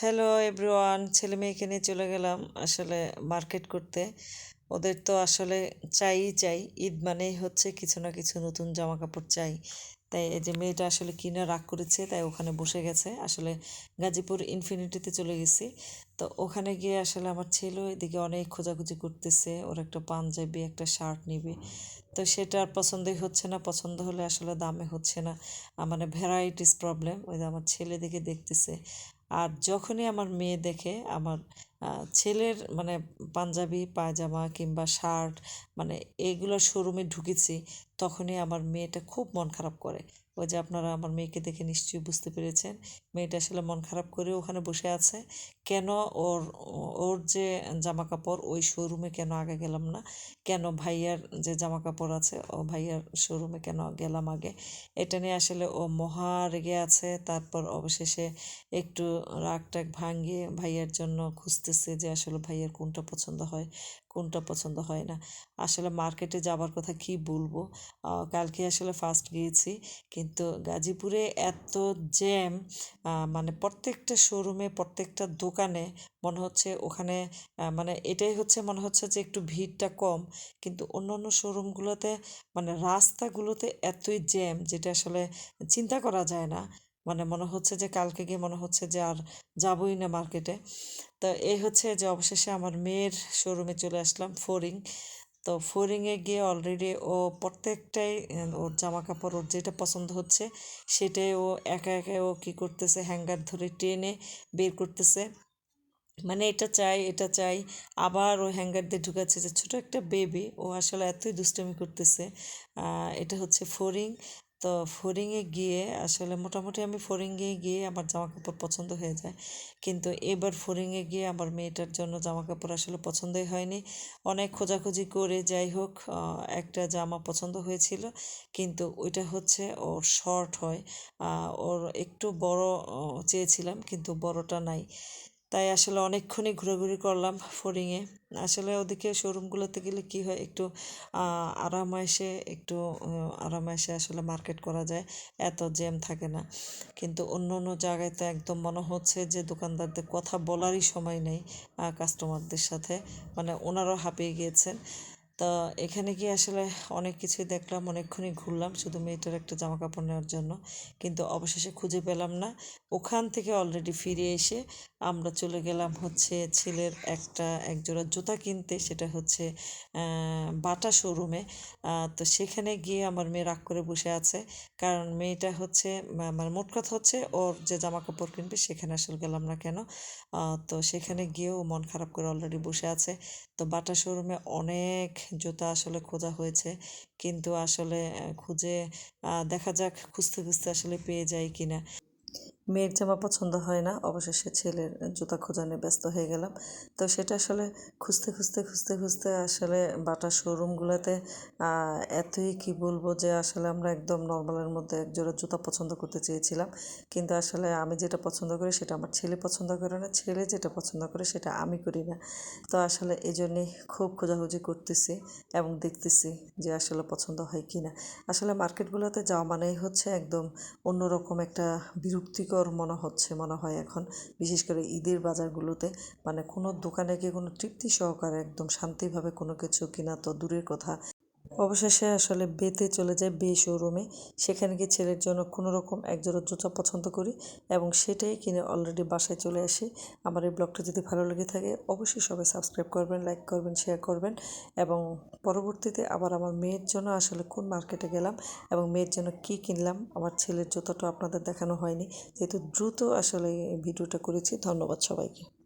Hello everyone ছেলে মেয়েকে নিয়ে চলে গেলাম আসলে মার্কেট করতে। ওদের তো আসলে চাইই চাই। ঈদ মানেই হচ্ছে কিছু না কিছু নতুন জামা কাপড় চাই। তাই এই যে মেয়েটা আসলে কিনে রাগ করেছে, তাই ওখানে বসে গেছে। আসলে গাজীপুর ইনফিনিটিতে চলে গেছি। তো ওখানে গিয়ে আসলে আমার ছেলে এদিকে অনেক খোঁজাখুঁজি করতেছে। ওর একটা পাঞ্জাবি, একটা শার্ট নিবে। তো সেটা আর পছন্দই হচ্ছে না। পছন্দ হলে আসলে দামে হচ্ছে না। মানে ভ্যারাইটিস প্রবলেম ওই যে আমার ছেলে দিকে দেখতেছে। আর যখনই আমার মেয়ে দেখে আমার ছেলের মানে পাঞ্জাবি, পায়জামা কিংবা শার্ট মানে এইগুলো শোরুমে ঢুকেছি, তখনই আমার মেয়েটা খুব মন খারাপ করে। ওই যে আপনারা আমার মেয়েকে দেখে নিশ্চয়ই বুঝতে পেরেছেন, মেয়েটা আসলে মন খারাপ করে ওখানে বসে আছে। কেন ওর ওর যে জামা কাপড় ওই শোরুমে কেন আগে গেলাম না? কেন ভাইয়ার যে জামা কাপড় আছে, ও ভাইয়ার শোরুমে কেন গেলাম আগে? এটা নিয়ে আসলে ও মহা রেগে আছে, তারপর অবশেষে একটু রাগ টাগ ভাঙিয়ে ভাইয়ার জন্য খুঁজতেছে যে আসলে ভাইয়ার কোনটা পছন্দ হয়, কোনটা পছন্দ হয় না। আসলে মার্কেটে যাবার কথা কি বলব? কালকে আসলে ফার্স্ট গিয়েছি, কিন্তু গাজীপুরে এত জ্যাম মানে প্রত্যেকটা শোরুমে প্রত্যেকটা দোকানে মনে হচ্ছে ওখানে মানে এটাই হচ্ছে মনে হচ্ছে যে একটু ভিড়টা কম, কিন্তু অন্য অন্য শোরুমগুলোতে মানে রাস্তাগুলোতে এতই জ্যাম যেটা আসলে চিন্তা করা যায় না। মানে মনে হচ্ছে যে কালকে গিয়ে মনে হচ্ছে যে আর যাবই না মার্কেটে। তো এই হচ্ছে যে অবশেষে আমার মেয়ের শোরুমে চলে আসলাম ফোরিং। তো ফোরিংয়ে গিয়ে অলরেডি ও প্রত্যেকটাই ওর জামা কাপড় ওর যেটা পছন্দ হচ্ছে, সেটাই ও একা একা ও কী করতেছে হ্যাঙ্গার ধরে টেনে বের করতেছে। মানে এটা চাই এটা চাই। আবার ও হ্যাঙ্গার দিয়ে ঢুকাচ্ছে যে ছোটো একটা বেবি ও আসলে এতই দুষ্টমি করতেছে। এটা হচ্ছে ফোরিং। তো ফড়িংয়ে গিয়ে আসলে মোটামুটি আমি ফড়িংয়ে গিয়ে আমার জামা কাপড় পছন্দ হয়ে যায়। কিন্তু এবার ফড়িংয়ে গিয়ে আমার মেয়েটার জন্য জামা কাপড় আসলে পছন্দই হয়নি। অনেক খোঁজাখুঁজি করে যাই হোক একটা জামা পছন্দ হয়েছিল। কিন্তু ওইটা হচ্ছে ওর শর্ট হয়। ওর একটু বড় চেয়েছিলাম, কিন্তু বড়টা নাই। তাই আসলে অনেকক্ষণই ঘোরাঘুরি করলাম ফড়িংয়ে আসলে ওদিকে শোরুমগুলোতে গেলে কি হয়, একটু আরামায়েসে একটু আরামায়েসে আসলে মার্কেট করা যায়, এত জ্যাম থাকে না। কিন্তু অন্য অন্য জায়গায় তো একদম মনে হচ্ছে যে দোকানদারদের কথা বলারই সময় নেই কাস্টমারদের সাথে মানে ওনারাও হাঁপিয়ে গিয়েছেন। তো এখানে গিয়ে আসলে অনেক কিছুই দেখলাম, অনেকক্ষণই ঘুরলাম, শুধু মেয়েটার একটা জামা কাপড় নেওয়ার জন্য। কিন্তু অবশেষে খুঁজে পেলাম না। ওখান থেকে অলরেডি ফিরে এসে আমরা চলে গেলাম হচ্ছে ছেলের একটা একজোড়া জুতা কিনতে, সেটা হচ্ছে বাটা শোরুমে তো সেখানে গিয়ে আমার মেয়ে রাগ করে বসে আছে। কারণ মেয়েটা হচ্ছে মানে মোট কথা হচ্ছে ওর যে জামা কাপড় কিনবে, সেখানে আসলে গেলাম না কেন? তো সেখানে গিয়েও মন খারাপ করে অলরেডি বসে আছে। তো বাটা শোরুমে অনেক জুতা আসলে খোঁজা হয়েছে। কিন্তু আসলে খুঁজে দেখা যাক খুঁজতে খুঁজতে আসলে পেয়ে যাই কিনা। মেয়ের জামা পছন্দ হয় না। অবশেষে ছেলের জুতা খোঁজা নিয়ে ব্যস্ত হয়ে গেলাম। তো সেটা আসলে খুঁজতে খুঁজতে খুঁজতে খুঁজতে আসলে বাটা শোরুমগুলোতে এতই কি বলব যে আসলে আমরা একদম নর্মালের মধ্যে এক জোড়া জুতা পছন্দ করতে চেয়েছিলাম। কিন্তু আসলে আমি যেটা পছন্দ করি সেটা আমার ছেলে পছন্দ করে না। ছেলে যেটা পছন্দ করে সেটা আমি করি না। তো আসলে এই জন্যে খুব খোঁজাখুঁজি করতেছি এবং দেখতেছি যে আসলে পছন্দ হয় কি না আসলে মার্কেটগুলোতে যাওয়া মানেই হচ্ছে একদম অন্যরকম একটা বিরক্তিকর সুন্দর মনে হচ্ছে মনে হয় এখন। বিশেষ করে ঈদের বাজারগুলোতে মানে কোনো দোকানে গিয়ে কোনো তৃপ্তি সহকারে একদম শান্তিভাবে কোনো কিছু কিনা তো দূরের কথা। অবশেষে আসলে বেতে চলে যায় বে শোরুমে। সেখানে গিয়ে ছেলের জন্য কোনো রকম একজোড়া জুতা পছন্দ করি এবং সেটাই কিনে অলরেডি বাসায় চলে আসি। আমার এই ব্লগটা যদি ভালো লেগে থাকে, অবশ্যই সবাই সাবস্ক্রাইব করবেন লাইক করবেন শেয়ার করবেন এবং পরবর্তীতে আবার আমার মেয়ের জন্য আসলে কোন মার্কেটে গেলাম এবং মেয়ের জন্য কি কিনলাম, আমার ছেলের জুতাটা আপনাদের দেখানো হয়নি। যেহেতু দ্রুত আসলে ভিডিওটা করেছি, ধন্যবাদ সবাইকে।